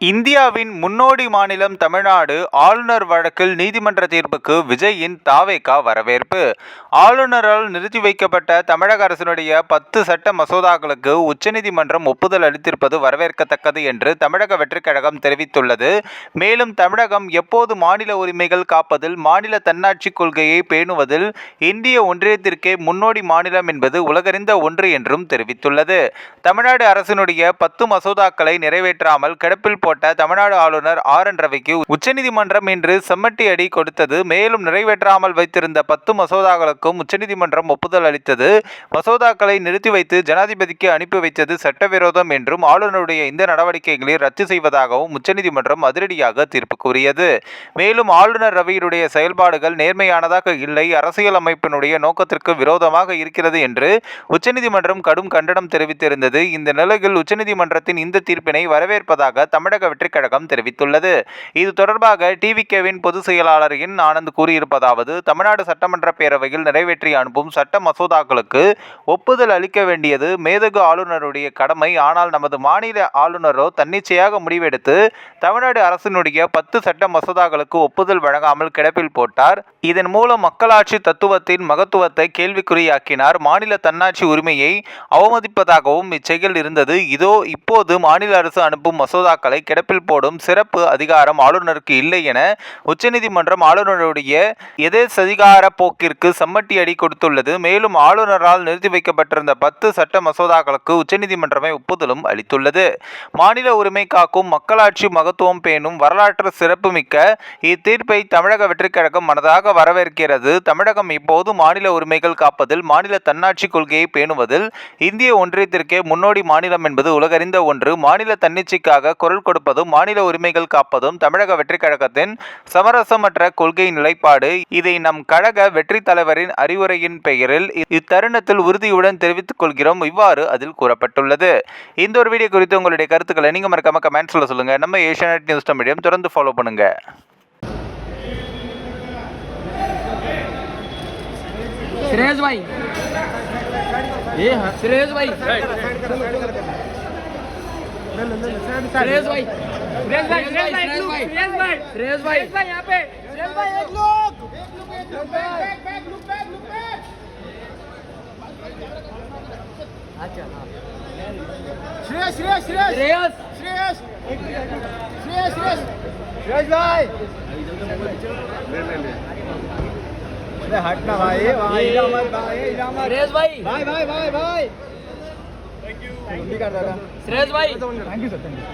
இந்தியாவின் முன்னோடி மாநிலம் தமிழ்நாடு ஆளுநர் வழக்கில் நீதிமன்ற தீர்ப்புக்கு விஜயின் தாவேகா வரவேற்பு. ஆளுநரால் நிறுத்தி வைக்கப்பட்ட தமிழக அரசினுடைய பத்து சட்ட மசோதாக்களுக்கு உச்சநீதிமன்றம் ஒப்புதல் அளித்திருப்பது வரவேற்கத்தக்கது என்று தமிழக வெற்றிக் கழகம் தெரிவித்துள்ளது. மேலும் தமிழகம் எப்போது மாநில உரிமைகள் காப்பதில் மாநில தன்னாட்சி கொள்கையை பேணுவதில் இந்திய ஒன்றியத்திற்கே முன்னோடி மாநிலம் என்பது உலகறிந்த ஒன்று என்றும் தெரிவித்துள்ளது. தமிழ்நாடு அரசினுடைய பத்து மசோதாக்களை நிறைவேற்றாமல் கிடப்பில் போட்ட தமிழ்நாடு ஆளுநர் ஆர் என் ரவிக்கு உச்சநீதிமன்றம் இன்று செம்மட்டி அடி கொடுத்தது. மேலும் நிறைவேற்றாமல் வைத்திருந்த பத்து மசோதாக்களுக்கும் உச்சநீதிமன்றம் ஒப்புதல் அளித்தது. மசோதாக்களை நிறுத்தி வைத்து ஜனாதிபதிக்கு அனுப்பி வைத்தது சட்டவிரோதம் என்றும் ஆளுநருடைய இந்த நடவடிக்கைகளை ரத்து செய்வதாகவும் உச்சநீதிமன்றம் அதிரடியாக தீர்ப்பு கூறியது. மேலும் ஆளுநர் ரவியினுடைய செயல்பாடுகள் நேர்மையானதாக இல்லை. அரசியல் அமைப்பினுடைய நோக்கத்திற்கு விரோதமாக இருக்கிறது என்று உச்சநீதிமன்றம் கடும் கண்டனம் தெரிவித்திருந்தது. இந்த நிலையில் உச்சநீதிமன்றத்தின் இந்த தீர்ப்பினை வரவேற்பதாக தமிழக வெற்றிக் கழகம் தெரிவித்துள்ளது. இது தொடர்பாக டிவிகேவின் பொதுச் செயலாளர் என் ஆனந்த் கூறியிருப்பதாவது தமிழ்நாடு சட்டமன்ற பேரவையில் நிறைவேற்றி அனுப்பும் சட்ட மசோதாக்களுக்கு ஒப்புதல் அளிக்க வேண்டியது மேதகு ஆளுநருடைய கடமை. ஆனால் நமது மாநில ஆளுநரோ தன்னிச்சையாக முடிவெடுத்து தமிழ்நாடு அரசினுடைய பத்து சட்ட மசோதாக்களுக்கு ஒப்புதல் வழங்காமல் கிடப்பில் போட்டார். இதன் மூலம் மக்களாட்சி தத்துவத்தின் மகத்துவத்தை கேள்விக்குறியாக்கினார். மாநில தன்னாட்சி உரிமையை அவமதிப்பதாகவும் இச்செயல் இருந்தது. இதோ இப்போது மாநில அரசு அனுப்பும் மசோதாக்களை கிடப்பில் போடும் சிறப்பு அதிகாரம் ஆளுநருக்கு இல்லை என உச்சநீதிமன்றம் ஆளுநருடைய எதேசதிகார போக்கிற்கு சம்மட்டி அடி கொடுத்துள்ளது. மேலும் ஆளுநரால் நிறுத்தி வைக்கப்பட்டிருந்த பத்து சட்ட மசோதாக்களுக்கு உச்சநீதிமன்றமே ஒப்புதலும் அளித்துள்ளது. மாநில உரிமை காக்கும் மக்களாட்சி மகத்துவம் பேணும் வரலாற்று சிறப்புமிக்க இத்தீர்ப்பை தமிழக வெற்றிக்கழகம் மனதாக வரவேற்கிறது. தமிழகம் இப்போது மாநில உரிமைகள் காப்பதில் மாநில தன்னாட்சி கொள்கையை பேணுவதில் இந்திய ஒன்றியத்திற்கே முன்னோடி மாநிலம் என்பது உலகறிந்த ஒன்று. மாநில தன்னிச்சைக்காக குரல் கொடுப்பதும் மாநில உரிமைகள் காப்பதும் தமிழக வெற்றிக் கழகத்தின் சமரசமற்ற கொள்கை நிலைப்பாடு இதை நம் கழக வெற்றி தலைவரின் அறிவுரையின் பெயரில் இத்தருணத்தில் உறுதியுடன் தெரிவித்துக் கொள்கிறோம் இவ்வாறு அதில் கூறப்பட்டுள்ளது இந்த ஒரு வீடியோ குறித்து உங்களுடைய கருத்துக்களை நீங்க மறக்காம கமெண்ட்ஸ்ல சொல்லுங்க நம்ம ஏஷியானெட் நியூஸ் மீடியம் தொடர்ந்து ஃபாலோ பண்ணுங்க श्रेयस भाई ये श्रेयस भाई सुरेश भाई। सुरेश भाई सुरेश भाई सुरेश भाई। सुरेश भाई। सुरेश भाई यहाँ पे। सुरेश भाई एक लोग। अच्छा हाँ। श्रेयस श्रेयस श्रेयस। श्रेयस। श्रेयस। श्रेयस श्रेयस। श्रेयस भाई। ले ले ले अरे हटना भाई वहाँ इलामत भाई इलामत श्रेयस भाई। भाई भाई भाई भाई। श्रेयस भाई. Thank you sir thank you